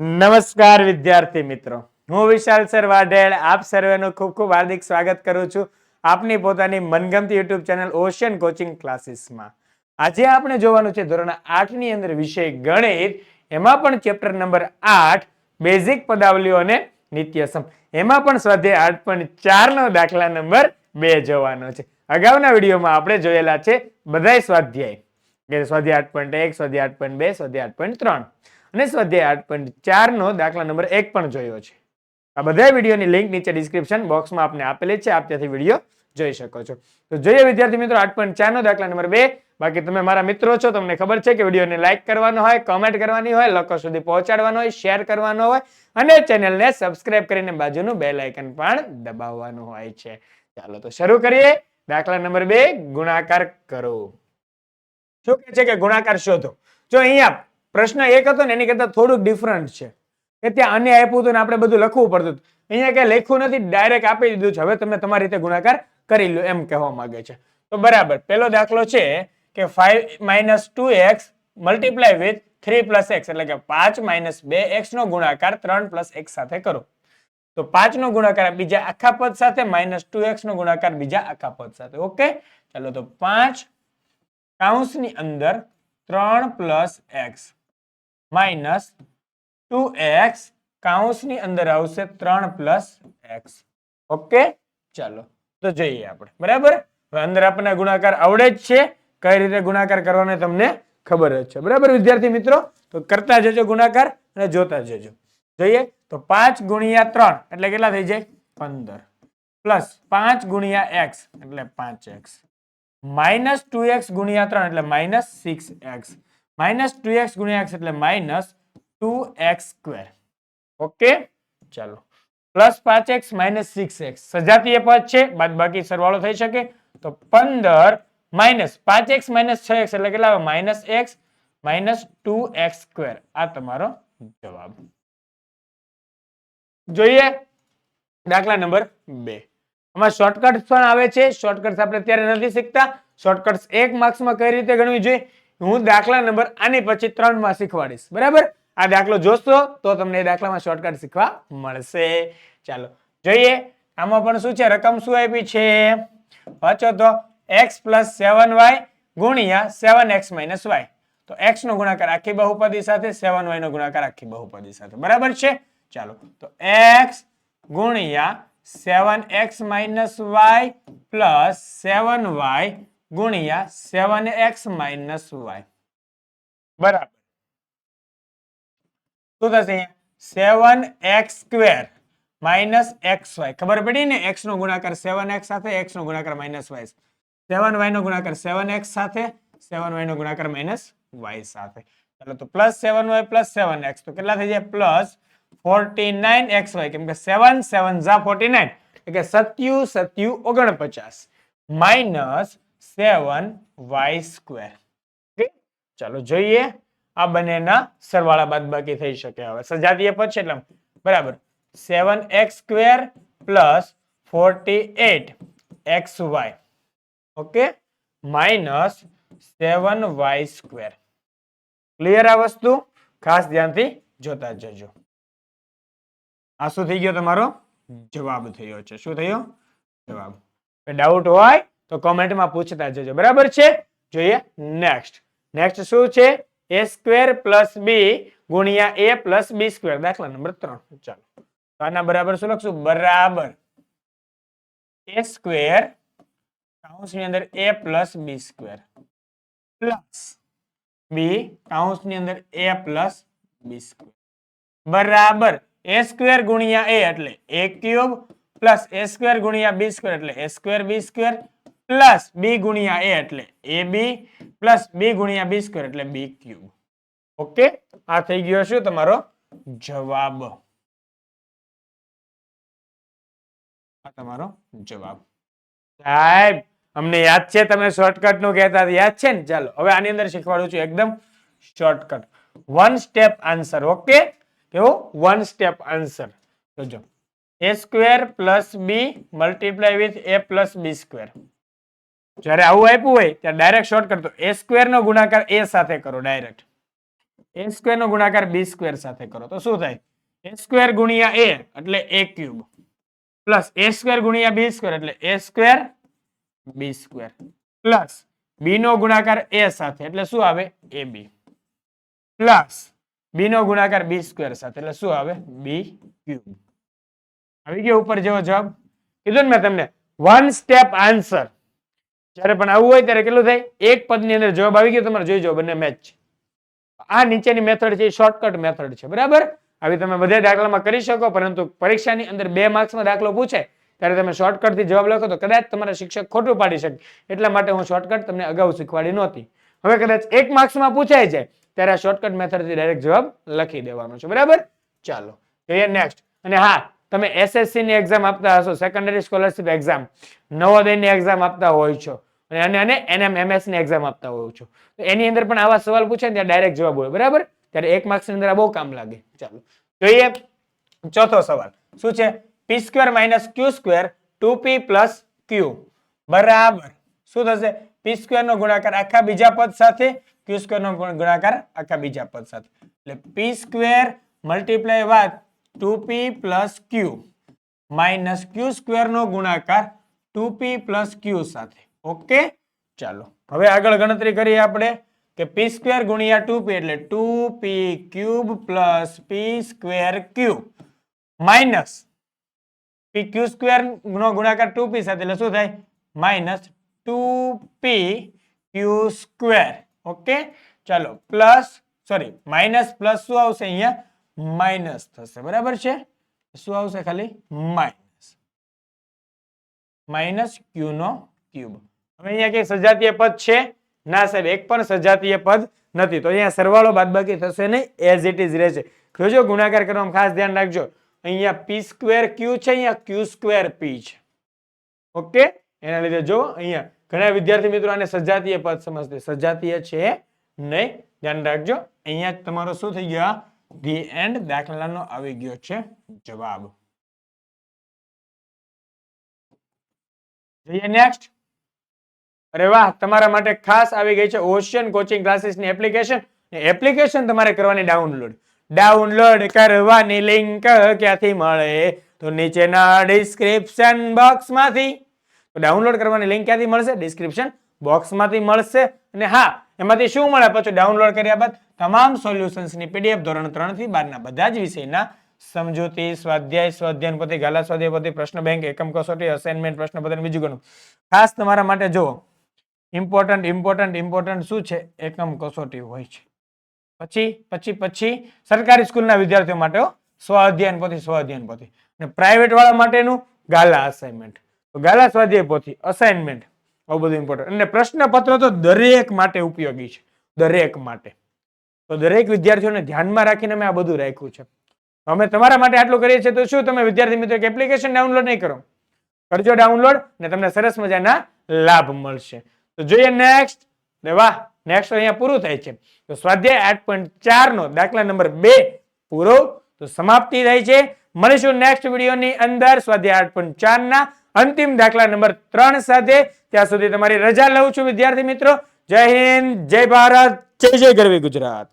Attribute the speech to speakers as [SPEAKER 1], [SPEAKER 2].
[SPEAKER 1] નમસ્કાર વિદ્યાર્થી મિત્રો. હું વિશાલ સર વાઢેલ. આપ સર્વેનું ખૂબ ખૂબ હાર્દિક સ્વાગત કરું છું આપની પોતાની મનગમતી યુટ્યુબ ચેનલ ઓશિયન કોચિંગ ક્લાસીસમાં આજે આપણે જોવાનું છે ધોરણ આઠની અંદર વિષય ગણિત. એમાં પણ ચેપ્ટર નંબર આઠ બેઝિક પદાવલીઓ અને નિત્યસમ. એમાં પણ સ્વાધ્યાય આઠ પોઈન્ટ ચાર નો દાખલા નંબર બે જોવાનો છે. અગાઉના વિડીયોમાં આપણે જોયેલા છે બધાય સ્વાધ્યાય. સ્વાધ્યાય આઠ પોઈન્ટ એક, સ્વાધ્યાય આઠ પોઈન્ટ બે, સ્વાધ્યાય આઠ પોઈન્ટ ત્રણ. અને સ્વાધ્યાય આઠ પોઈન્ટ ચાર નો દાખલા નંબર એક પણ જોયો છે. આ બધા વિડીયોની લિંક નીચે ડિસ્ક્રિપ્શન બોક્સમાં આપને આપેલી છે. આપ ત્યાંથી વીડિયો જોઈ શકો છો. તો જોઈએ વિદ્યાર્થી મિત્રો, આઠ પોઈન્ટ ચાર નો દાખલા નંબર બે. બાકી તમે મારા મિત્રો છો, તમને ખબર છે કે વિડીયોને લાઈક કરવાનો હોય કોમેન્ટ કરવાની હોય લોકો સુધી પહોંચાડવાનો હોય શેર કરવાનો હોય અને ચેનલને સબસ્ક્રાઇબ કરીને બાજુનું બે લાઇકન પણ દબાવવાનું હોય છે. ચાલો તો શરૂ કરીએ. દાખલા નંબર બે, ગુણાકાર કરો. શું કહે છે કે ગુણાકાર શોધો? જો અહીંયા પ્રશ્ન એક હતો ને, એની કરતા થોડુંક ડિફરન્ટ છે. કે ત્યાં અન્ય આપ્યું હતું ને, આપણે બધું લખવું પડતું. અહીંયા કઈ લખ્યું નથી ડાયરેક્ટ આપી દીધું છે. હવે તમે તમારી રીતે ગુણાકાર કરી લો, એમ કહેવા માંગે છે. તો બરાબર પહેલો દાખલો છે કે five minus two x multiply with three plus x એટલે કે પાંચ માઇનસ બે એક્સ નો ગુણાકાર ત્રણ પ્લસ એક્સ સાથે કરો. તો પાંચ નો ગુણાકાર બીજા આખા પદ સાથે માઇનસ ટુ એક્સ નો ગુણાકાર બીજા આખા પદ સાથે. ઓકે? ચાલો તો પાંચ કાઉન્સની અંદર ત્રણ plus x minus two x કાઉન્સની અંદર આવશે ત્રણ પ્લસ એક્સ. ઓકે? ચાલો, તો જોઈએ આપણે. બરાબર? અંદર આપણને ગુણાકાર આવડે જ છે. કઈ રીતે ગુણાકાર કરવાનો તમને ખબર જ છે. બરાબર, વિદ્યાર્થી મિત્રો? તો કરતા જજો ગુણાકાર અને જોતા જજો. જોઈએ? તો પાંચ ગુણ્યા ત્રણ, એટલે કેટલા થઈ જાય? પંદર. પ્લસ પાંચ ગુણ્યા એક્સ, એટલે પાંચ એક્સ. માઇનસ ટુ એક્સ ગુણ્યા ત્રણ, એટલે minus six x. Minus two x ગુણ્યા એક્સ એટલે minus two x square okay ચાલો પ્લસ પાંચ એક્સ માઇનસ સિક્સ એક્સ સજાતીય પદ છે બાદ બાકી સરવાળો થઈ શકે તો પંદર માઇનસ પાંચ એક્સ માઇનસ છ એક્સ એટલે કેટલા આવે? Minus x minus two x square. આ તમારો જવાબ. જોઈએ દાખલા નંબર બે. આમાં શોર્ટકટ પણ આવે છે. શોર્ટકટ્સ આપણે અત્યારે નથી શીખતા. શોર્ટકટ્સ એક માર્ક્સમાં કઈ રીતે ગણવી જોઈએ? હું દાખલા નંબર આની પછી ત્રણમાં શીખવાડીશ. બરાબર? આ દાખલો જોશો તો તમને દાખલામાં શોર્ટકટ શીખવા મળશે. ચાલો, જોઈએ. આમાં પણ શું છે? રકમ શું આપી છે? વાંચો તો. એક્સ પ્લસ સેવન વાય ગુણ્યા સેવન એક્સ માઇનસ વાય તો એક્સ નો ગુણાકાર આખી બહુપદી સાથે સેવન વાય નો ગુણાકાર આખી બહુપદી સાથે. બરાબર છે? ચાલો, તો એક્સ ગુણ્યા seven x minus y plus seven y ગુણ્યા સેવન એક્સ માઇનસ વાય બરાબર શું થશે seven x square minus x y ખબર પડી ને એક્સ નો ગુણાકાર સેવન એક્સ સાથે એક્સ નો ગુણાકાર માઇનસ વાય સેવન વાય નો ગુણાકાર સેવન એક્સ સાથે સેવન વાય નો ગુણાકાર માઇનસ વાય સાથે ચાલો તો plus seven y plus seven x તો કેટલા થઈ જાય plus forty nine x y કેમ કે સેવન સેવન ઝા ફોર્ટી નાઇન એટલે કે સત્યુ સત્યુ ઓગણપચાસ માઇનસ સેવન વાય સ્ક્વેર ચાલો જોઈએ. આ બંનેના સરવાળા બાદ બાકી થઈ શકે હવે. સજાતીય પદ છે એટલે બરાબર. Seven x square plus forty eight x y okay minus seven y square clear આ વસ્તુ? ખાસ ધ્યાનથી જોતા જજો. આ શું થઈ ગયો તમારો? જવાબ થયો છે. શું થયો? જવાબ. ડાઉટ હોય? તો કોમેન્ટમાં પૂછતા જજો. બરાબર છે? જોઈએ નેક્સ્ટ નેક્સ્ટ શું છે? એ સ્ક્વેર પ્લસ બી ગુણ્યા એ પ્લસ બી સ્ક્વેર દાખલા નંબર ત્રણ. ચાલો. તો આના બરાબર શું લખશું? બરાબર. એ સ્ક્વેર કૌંસની અંદર a plus b square plus b કૌંસની અંદર એ પ્લસ બી સ્ક્વેર બરાબર. એ સ્ક્વેર ગુણ્યા એ એટલે a cube plus a square ગુણ્યા બી સ્ક્વેર એટલે a square b square plus b ગુણ્યા એ એટલે એ બી પ્લસ બી ગુણ્યા બી સ્ક્વેર એટલે બી ક્યુબ. ઓકે? આ થઈ ગયો શું તમારો જવાબ? તમારો જવાબ. સાહેબ, અમને યાદ છે તમે શોર્ટકટનું કહેતા યાદ છે ને? ચાલો, હવે આની અંદર શીખવાડું છું એકદમ shortcut one step answer okay? કેવું વન સ્ટેપ આન્સર જોજો a square plus b multiply with a plus b square જ્યારે આવું આપ્યું હોય, ત્યારે ડાયરેક્ટ શોર્ટ કરતો એ સ્ક્વેર નો ગુણાકાર એ સાથે કરો ડાયરેક્ટ એ સ્ક્વેર નો ગુણાકાર બી સ્ક્વેર સાથે કરો. તો શું થાય? એ સ્ક્વેર ગુણ્યા એ એટલે a cube plus a square ગુણ્યા બી સ્ક્વેર એટલે a square b square plus b નો ગુણાકાર એ સાથે, એટલે શું આવે? એ બી પ્લસ બી નો ગુણાકાર બી સ્ક્વેર સાથે, એટલે શું આવે? બી ક્યુબ આવી ગયો ઉપર જેવો જવાબ. કીધું ને મેં તમને? વન સ્ટેપ આન્સર જ્યારે પણ આવું હોય ત્યારે કેટલું થાય? એક પદની અંદર જવાબ આવી ગયો, તમારે જોઈ જાઓ, બંને મેચ આ નીચેની મેથડ છે, એ શોર્ટકટ મેથડ છે, બરાબર? આવી તમે બધા દાખલામાં કરી શકો, પરંતુ પરીક્ષાની અંદર બે માર્ક્સમાં દાખલો પૂછે, ત્યારે તમે શોર્ટકટથી જવાબ લખો તો કદાચ તમારા શિક્ષક ખોટું પાડી શકે. એટલા માટે હું શોર્ટકટ તમને અગાઉ શીખવાડી નહોતી. હવે કદાચ એક માર્ક્સમાં પૂછાય છે, ત્યારે આ શોર્ટકટ મેથડથી ડાયરેક્ટ જવાબ લખી દેવાનો છે, બરાબર? ચાલો, જોઈએ નેક્સ્ટ અને હા, તમે એસએસસી ની એક્ઝામ આપતા હશો સેકન્ડરી સ્કોલરશિપ એક્ઝામ નવોદયની એક્ઝામ આપતા હોય છો. અને અને અને એનએમએમએસની એક્ઝામ આપતા હોઉં છું તો એની અંદર પણ આવા સવાલ પૂછે ત્યાં ડાયરેક્ટ જવાબ હોય, બરાબર? ત્યારે એક માર્ક્સની અંદર આ બહુ કામ લાગે. ચાલો. જોઈએ ચોથો સવાલ. શું છે? P square minus q square two p plus q બરાબર. શું થશે? પી સ્ક્વેર નો ગુણાકાર આખા બીજા પદ સાથે ક્યુ સ્ક્વેર નો ગુણાકાર આખા બીજા પદ સાથે. એટલે પી સ્ક્વેર મલ્ટીપ્લાય બાદ two p plus q minus q square નો ગુણાકાર ટુ પી પ્લસ ક્યુ સાથે. ઓકે, ચાલો. હવે આગળ ગણતરી કરીએ આપણે કે પી સ્ક્વેર ગુણ્યા ટુ પી એટલે two p cube plus p square q minus p q square નો ગુણાકાર ટુ પી સાથે એટલે શું થાય? Minus two p q square. Okay, ચાલો. પ્લસ, સોરી, માઇનસ પ્લસ શું આવશે અહીંયા? માઇનસ થશે. બરાબર છે? શું આવશે ખાલી? માઇનસ. માઇનસ ક્યુ નો ક્યુબ. હવે અહીંયા કઈ સજાતીય પદ છે? ના સાહેબ, એક પણ સજાતીય પદ નથી. તો અહીંયા સરવાળો બાદબાકી થશે નહીં એઝ ઇટ ઇઝ રહેશે. જોજો, ગુણાકાર કરવામાં ખાસ ધ્યાન રાખજો. અહીંયા પી સ્ક્વેર ક્યુ છે, અહીંયા ક્યુ સ્ક્વેર પી છે. ઓકે એના લીધે જો, અહીંયા ઘણા વિદ્યાર્થી મિત્રો આને સજાતીય પદ સમજશે. સજાતીય છે નહીં. ધ્યાન રાખજો. અહીંયા તમારો શું થઈ ગયો? ધી એન્ડ દાખલાનો આવી ગયો છે જવાબ. જોઈએ નેક્સ્ટ અરે વાહ, તમારા માટે ખાસ આવી ગઈ છે ઓશિયન કોચિંગ ક્લાસીસની એપ્લિકેશન એપ્લિકેશન તમારે કરવાની ડાઉનલોડ ડાઉનલોડ કરવાની લિંક ક્યાંથી મળે? તો નીચેના ડિસ્ક્રિપ્શન બોક્સમાંથી તો ડાઉનલોડ કરવાની લિંક ક્યાંથી મળશે? ડિસ્ક્રિપ્શન બોક્સમાંથી મળશે. અને હા, એમાંથી શું મળે? પછી ડાઉનલોડ કર્યા બાદ તમામ સોલ્યુશન્સની પીડીએફ ધોરણ ત્રણથી બારના બધા જ વિષયના સમજૂતી, સ્વાધ્યાય સ્વાધ્યાયન પોથી ગાલા સ્વાધ્યાય પોથી પ્રશ્ન બેંક એકમ કસોટી અસાઇનમેન્ટ પ્રશ્નપત્ર, બીજું ઘણું. ખાસ તમારા માટે જુઓ ઇમ્પોર્ટન્ટ ઇમ્પોર્ટન્ટ ઇમ્પોર્ટન્ટ શું છે? એકમ કસોટી હોય છે. પછી પછી પછી સરકારી સ્કૂલના વિદ્યાર્થીઓ માટે સ્વાધ્યાયન પોથી સ્વાધ્યાયન પોથી. અને પ્રાઇવેટ વાળા માટેનું ગાલા અસાઇનમેન્ટ તો ગાલા સ્વાધ્યાય પોથી અસાઇનમેન્ટ આવું બધું ઇમ્પોર્ટન્ટ અને પ્રશ્નપત્ર તો દરેક માટે ઉપયોગી છે. દરેક માટે. તો દરેક વિદ્યાર્થીઓને ધ્યાનમાં રાખીને મેં આ બધું રાખ્યું છે. અમે તમારા માટે આટલું કરીએ છીએ તો શું? તમે વિદ્યાર્થી મિત્રો એપ્લિકેશન ડાઉનલોડ નહીં કરો. કરજો ડાઉનલોડ ને તમને સરસ મજાના લાભ મળશે. તો જોઈએ નેક્સ્ટ ને વાહ નેક્સ્ટ અહીંયા પૂરું થાય છે. તો સ્વાધ્યાય આઠ પોઈન્ટ ચાર નો દાખલા નંબર બે પૂરો. તો સમાપ્તિ થાય છે. મળીશું નેક્સ્ટ વિડીયોની અંદર સ્વાધ્યાય આઠ પોઈન્ટ ચાર ના અંતિમ દાખલા નંબર ત્રણ સાથે. ત્યાં સુધી તમારી રજા લઉં છું, વિદ્યાર્થી મિત્રો. જય હિન્દ, જય ભારત, જય જય ગરવી ગુજરાત.